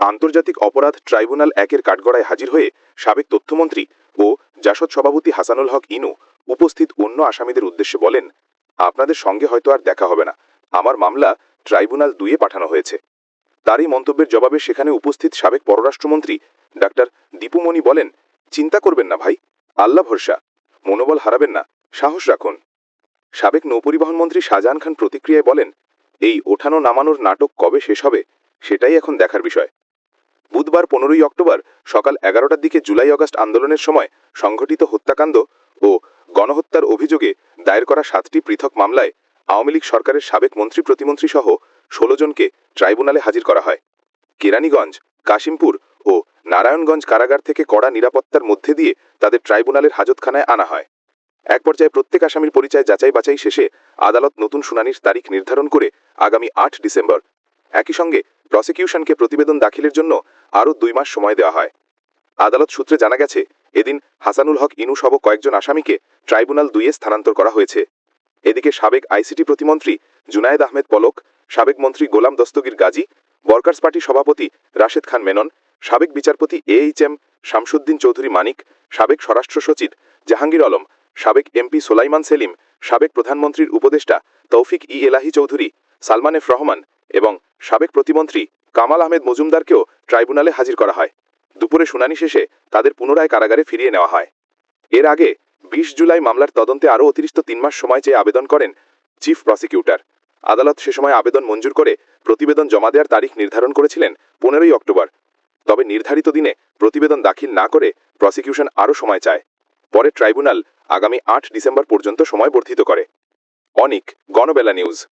আন্তর্জাতিক অপরাধ ট্রাইব্যুনাল একের কাঠগড়ায় হাজির হয়ে সাবেক তথ্যমন্ত্রী ও জাসদ সভাপতি হাসানুল হক ইনু উপস্থিত অন্য আসামিদের উদ্দেশ্যে বলেন, আপনাদের সঙ্গে হয়তো আর দেখা হবে না। আমার মামলা ট্রাইব্যুনাল দুইয়ে পাঠানো হয়েছে। তারই মন্তব্যের জবাবে সেখানে উপস্থিত সাবেক পররাষ্ট্রমন্ত্রী ডাক্তার দীপুমণি বলেন, চিন্তা করবেন না ভাই। আল্লাহ ভরসা। মনোবল হারাবেন না। সাহস রাখুন। সাবেক নৌপরিবহন মন্ত্রী শাহজাহান খান প্রতিক্রিয়ায় বলেন, এই ওঠানো নামানোর নাটক কবে শেষ হবে, সেটাই এখন দেখার বিষয়। বুধবার পনেরোই অক্টোবর সকাল এগারোটার দিকে জুলাই আগস্ট আন্দোলনের সময় সংঘটিত হত্যাকাণ্ড ও গণহত্যার অভিযোগে দায়ের করা সাতটি পৃথক মামলায় আওয়ামী লীগ সরকারের সাবেক মন্ত্রী, প্রতিমন্ত্রী সহ ষোলো জনকে ট্রাইব্যুনালে হাজির করা হয়। কেরানীগঞ্জ, কাশিমপুর ও নারায়ণগঞ্জ কারাগার থেকে কড়া নিরাপত্তার মধ্যে দিয়ে তাদের ট্রাইব্যুনালের হাজতখানায় আনা হয়। এক পর্যায়ে প্রত্যেক আসামির পরিচয় যাচাই বাছাই শেষে আদালত নতুন শুনানির তারিখ নির্ধারণ করে আগামী আট ডিসেম্বর। একই সঙ্গে প্রসিকিউশনকে প্রতিবেদন দাখিলের জন্য আরও দুই মাস সময় দেওয়া হয়। আদালত সূত্রে জানা গেছে, এদিন হাসানুল হক ইনু সহ কয়েকজন আসামিকে ট্রাইব্যুনাল দুইয়ে স্থানান্তর করা হয়েছে। এদিকে সাবেক আইসিটি প্রতিমন্ত্রী জুনায়েদ আহমেদ পলক, সাবেক মন্ত্রী গোলাম দস্তগীর গাজী ওয়ার্কার্স পার্টি সভাপতি রাশেদ খান মেনন, সাবেক বিচারপতি A H M Shamsuddin Chowdhury Manik, সাবেক স্বরাষ্ট্র সচিব জাহাঙ্গীর আলম, সাবেক এমপি সোলাইমান সেলিম, সাবেক প্রধানমন্ত্রীর উপদেষ্টা তৌফিক ই এলাহি চৌধুরী, সালমান এফ রহমান এবং সাবেক প্রতিমন্ত্রী কামাল আহমেদ মজুমদারকেও ট্রাইব্যুনালে হাজির করা হয়। দুপুরে শুনানি শেষে তাদের পুনরায় কারাগারে ফিরিয়ে নেওয়া হয়। এর আগে বিশ জুলাই মামলার তদন্তে আরও অতিরিক্ত তিন মাস সময় চেয়ে আবেদন করেন চিফ প্রসিকিউটর। আদালত সে সময় আবেদন মঞ্জুর করে প্রতিবেদন জমা দেওয়ার তারিখ নির্ধারণ করেছিলেন পনেরোই অক্টোবর। তবে নির্ধারিত দিনে প্রতিবেদন দাখিল না করে প্রসিকিউশন আরও সময় চায়। পরে ট্রাইব্যুনাল আগামী আট ডিসেম্বর পর্যন্ত সময় বর্ধিত করে। অনিক, গণবেলা নিউজ।